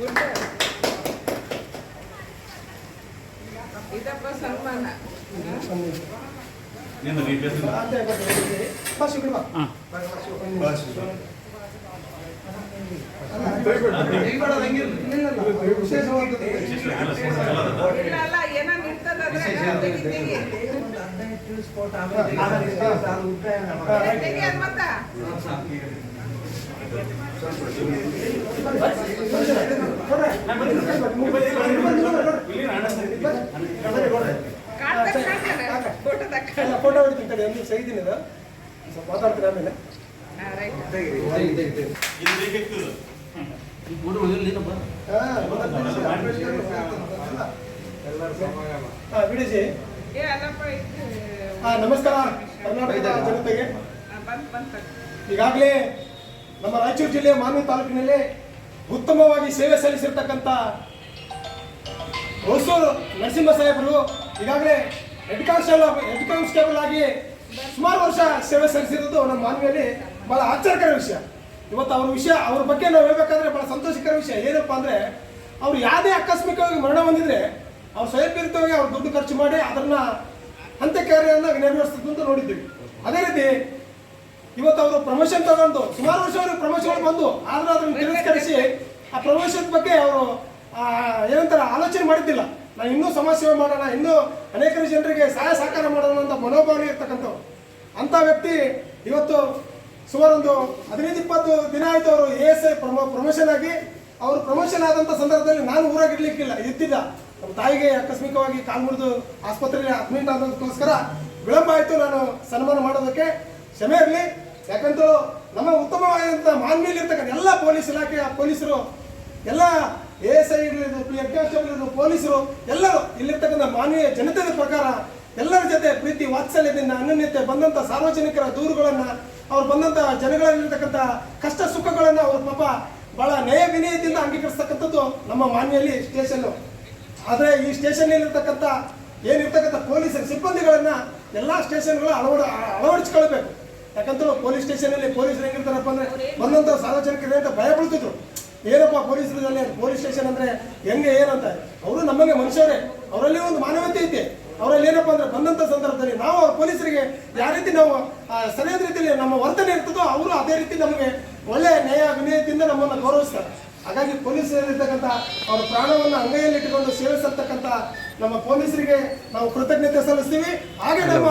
Good ಇದಪ್ಪ ಸನ್ಮಾನ ನಿಂದು ನೀ ಬೇಸಿಂದ ಫಸ್ಟ್ ಶುಕ್ರವಾ ವಿಶೇಷವಾದದ್ದು ಇಲ್ಲ ಅಲ್ಲ ಏನೋ ಫೋಟೋ ಹೊಡಿತೀನಿ ತಡಿ ಒಂದು ಸೈದಿನ ಇದು ಸ್ವಲ್ಪ ಮಾತಾಡ್ತೀನಿ ಆಮೇಲೆ ನಮಸ್ಕಾರ ಕರ್ನಾಟಕದ ಜನತೆಗೆ ಈಗಾಗಲೇ ನಮ್ಮ ರಾಯಚೂರು ಜಿಲ್ಲೆ ಮಾನ್ವಿ ತಾಲೂಕಿನಲ್ಲಿ ಉತ್ತಮವಾಗಿ ಸೇವೆ ಸಲ್ಲಿಸಿರ್ತಕ್ಕಂಥ ಹೊಸೂರು ನರಸಿಂಹ ಸಾಹೇಬರು ಈಗಾಗಲೇ ಹೆಡ್ ಕಾನ್ಸ್ಟೇಬಲ್ ಹೆಡ್ ಕಾನ್ಸ್ಟೇಬಲ್ ಆಗಿ ಸುಮಾರು ವರ್ಷ ಸೇವೆ ಸಲ್ಲಿಸಿರೋದು ನಮ್ಮ ಮಾನವಿಯಲ್ಲಿ ಬಹಳ ಆಶ್ಚರ್ಯಕರ ವಿಷಯ. ಇವತ್ತು ಅವ್ರ ವಿಷಯ ಅವ್ರ ಬಗ್ಗೆ ನಾವು ಹೇಳ್ಬೇಕಾದ್ರೆ ಬಹಳ ಸಂತೋಷಕರ ವಿಷಯ. ಏನಪ್ಪ ಅಂದ್ರೆ, ಅವ್ರು ಯಾವುದೇ ಆಕಸ್ಮಿಕವಾಗಿ ಮರಣ ಹೊಂದಿದ್ರೆ ಅವ್ರು ಸ್ವಯಂಪ್ರೇರಿತವಾಗಿ ಅವ್ರು ದುಡ್ಡು ಖರ್ಚು ಮಾಡಿ ಅದನ್ನ ಅಂತ್ಯಕ್ರಿಯೆಯನ್ನ ನೆರವೇರಿಸ್ತಿದ್ದು ಅಂತ ನೋಡಿದ್ದೀವಿ. ಅದೇ ರೀತಿ ಇವತ್ತು ಅವರು ಪ್ರಮೋಷನ್ ತಗೊಂಡು ಸುಮಾರು ವರ್ಷ ಅವ್ರಿಗೆ ಪ್ರಮೋಷನ್ ಬಂದು ಆದ್ರೂ ಅದನ್ನು ತಿರಸ್ಕರಿಸಿ ಆ ಪ್ರಮೋಷನ್ ಬಗ್ಗೆ ಅವರು ಏನಂತಾರೆ ಆಲೋಚನೆ ಮಾಡಿದ್ದಿಲ್ಲ. ನಾನು ಇನ್ನೂ ಸಮಾಜ ಸೇವೆ ಮಾಡೋಣ ಇನ್ನೂ ಅನೇಕ ಜನರಿಗೆ ಸಹಾಯ ಸಹಕಾರ ಮಾಡೋಣ ಅಂತ ಮನೋಭಾವನೆ ಇರ್ತಕ್ಕಂಥವ್ರು. ಅಂಥ ವ್ಯಕ್ತಿ ಇವತ್ತು ಸುಮಾರು ಒಂದು ಹದಿನೈದು ಇಪ್ಪತ್ತು ದಿನ ಆಯಿತು ಅವರು A S I promo promotion ಆಗಿ ಅವರು ಪ್ರಮೋಷನ್ ಆದಂಥ ಸಂದರ್ಭದಲ್ಲಿ ನಾನು ಊರಾಗಿರ್ಲಿಕ್ಕಿಲ್ಲ ಇದ್ದಿದ್ದ. ನಮ್ಮ ತಾಯಿಗೆ ಆಕಸ್ಮಿಕವಾಗಿ ಕಾಲು ಮುರಿದು ಆಸ್ಪತ್ರೆಯಲ್ಲಿ ಅಡ್ಮಿಟ್ ಆದದಕ್ಕೋಸ್ಕರ ವಿಳಂಬ ಆಯಿತು ನಾನು ಸನ್ಮಾನ ಮಾಡೋದಕ್ಕೆ. ಕ್ಷಮೆ ಇರಲಿ. ಯಾಕಂತ ನಮ್ಮ ಉತ್ತಮವಾದಂಥ ಮಾನ್ಯಲ್ಲಿರ್ತಕ್ಕಂಥ ಎಲ್ಲ ಪೊಲೀಸ್ ಇಲಾಖೆಯ ಪೊಲೀಸರು, ಎಲ್ಲ ಎ ಎಸ್ ಐ ಇರೋದು ಪಿ ಎಫ್ ಪೊಲೀಸರು ಎಲ್ಲರೂ ಇಲ್ಲಿರ್ತಕ್ಕಂಥ ಮಾನವೀಯ ಜನತೆಯ ಪ್ರಕಾರ ಎಲ್ಲರ ಜೊತೆ ಪ್ರೀತಿ, ವಾತ್ಸಲ್ಯದಿಂದ ಅನನ್ಯತೆ ಬಂದಂಥ ಸಾರ್ವಜನಿಕರ ದೂರುಗಳನ್ನು ಅವ್ರು ಬಂದಂಥ ಜನಗಳಲ್ಲಿರ್ತಕ್ಕಂಥ ಕಷ್ಟ ಸುಖಗಳನ್ನು ಅವ್ರ ಪಾಪ ಬಹಳ ನಯ ವಿನಯದಿಂದ ಅಂಗೀಕರಿಸ್ತಕ್ಕಂಥದ್ದು ನಮ್ಮ ಮಾನ್ಯಲ್ಲಿ ಸ್ಟೇಷನ್ನು ಆದರೆ ಈ ಸ್ಟೇಷನ್ ಇರ್ತಕ್ಕಂಥ ಏನಿರ್ತಕ್ಕಂಥ ಪೊಲೀಸರ ಸಿಬ್ಬಂದಿಗಳನ್ನ ಎಲ್ಲ ಸ್ಟೇಷನ್ಗಳು ಅಳವಡ, ಅಳವಡಿಸ್ಕೊಳ್ಬೇಕು. ಯಾಕಂತ ಪೊಲೀಸ್ ಸ್ಟೇಷನಲ್ಲಿ ಪೊಲೀಸರು ಹೆಂಗಿರ್ತಾರಪ್ಪ ಅಂದ್ರೆ ಬಂದಂತ ಸಾರ್ವಜನಿಕರಿಗೆ ಅಂತ ಭಯ ಬೀಳ್ತಿದ್ರು. ಏನಪ್ಪ ಪೊಲೀಸರಲ್ಲಿ ಪೊಲೀಸ್ ಸ್ಟೇಷನ್ ಅಂದ್ರೆ ಹೆಂಗೆ ಏನಂತ ಅವರು ನಮಗೆ ಮನುಷ್ಯರೇ. ಅವರಲ್ಲಿ ಒಂದು ಮಾನವತೆ ಐತೆ ಅವರಲ್ಲಿ ಏನಪ್ಪ ಅಂದ್ರೆ ಬಂದಂತ ಸಂದರ್ಭದಲ್ಲಿ ನಾವು ಪೊಲೀಸರಿಗೆ ಯಾವ ರೀತಿ ನಾವು ಸರಿಯಾದ ರೀತಿಯಲ್ಲಿ ನಮ್ಮ ವರ್ತನೆ ಇರ್ತದೋ ಅವರು ಅದೇ ರೀತಿ ನಮಗೆ ಒಳ್ಳೆಯ ನ್ಯಾಯ ವಿನಯದಿಂದ ನಮ್ಮನ್ನು ಗೌರವಿಸ್ತಾರೆ. ಹಾಗಾಗಿ ಪೊಲೀಸರಲ್ಲಿರ್ತಕ್ಕಂಥ ಅವರ ಪ್ರಾಣವನ್ನು ಅಂಗೈಯಲ್ಲಿ ಇಟ್ಟುಕೊಂಡು ಸೇವಿಸಿರ್ತಕ್ಕಂಥ ನಮ್ಮ ಪೊಲೀಸರಿಗೆ ನಾವು ಕೃತಜ್ಞತೆ ಸಲ್ಲಿಸ್ತೀವಿ. ಹಾಗೆ ನಮ್ಮ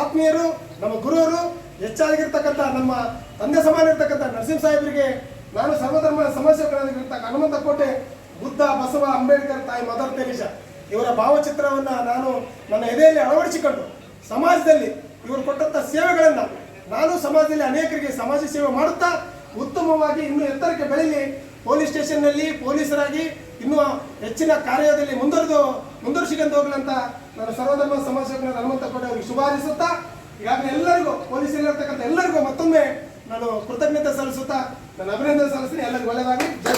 ಆತ್ಮೀಯರು, ನಮ್ಮ ಗುರುವರು ಹೆಚ್ಚಾಗಿರ್ತಕ್ಕಂಥ ನಮ್ಮ ತಂದೆ ಸಮಾನ ಇರ್ತಕ್ಕಂಥ ನರಸಿಂಹ ಸಾಹೇಬರಿಗೆ ನಾನು ಸರ್ವಧರ್ಮ ಸಮಸ್ಯೆಗಳಾಗಿರ್ತಕ್ಕ ಹನುಮಂತ ಕೋಟೆ, ಬುದ್ಧ, ಬಸವ, ಅಂಬೇಡ್ಕರ್ ತಾಯಿ ಮದರ್ ತೇಜ ಇವರ ಭಾವಚಿತ್ರವನ್ನ ನಾನು ನನ್ನ ಎದೆಯಲ್ಲಿ ಅಳವಡಿಸಿಕೊಂಡು ಸಮಾಜದಲ್ಲಿ ಇವರು ಕೊಟ್ಟಂಥ ಸೇವೆಗಳನ್ನು ನಾನು ಸಮಾಜದಲ್ಲಿ ಅನೇಕರಿಗೆ ಸಮಾಜ ಸೇವೆ ಮಾಡುತ್ತಾ ಉತ್ತಮವಾಗಿ ಇನ್ನೂ ಎತ್ತರಕ್ಕೆ ಬೆಳೆಯಲಿ ಪೊಲೀಸ್ ಸ್ಟೇಷನ್ನಲ್ಲಿ ಪೊಲೀಸರಾಗಿ ಇನ್ನೂ ಹೆಚ್ಚಿನ ಕಾರ್ಯದಲ್ಲಿ ಮುಂದುವರೆದು, ಮುಂದುವರಿಸಿಕೊಂಡು ಹೋಗಲಂತ ನಾನು ಸರ್ವಧರ್ಮ ಸಮಾಜ ಹನುಮಂತ ಕೋಟೆ ಅವರಿಗೆ ಶುಭ ಹಾರೈಸುತ್ತಾ ಈಗಾಗಲೇ ಎಲ್ಲರಿಗೂ ಪೊಲೀಸಲ್ಲಿರ್ತಕ್ಕಂಥ ಎಲ್ಲರಿಗೂ ಮತ್ತೊಮ್ಮೆ ನಾನು ಕೃತಜ್ಞತೆ ಸಲ್ಲಿಸುತ್ತಾ ನಾನು ಅಭಿನಂದನೆ ಸಲ್ಲಿಸ್ತೀನಿ. ಎಲ್ಲರಿಗೂ ಒಳ್ಳೆಯದಾಗಲಿ. ಜೈ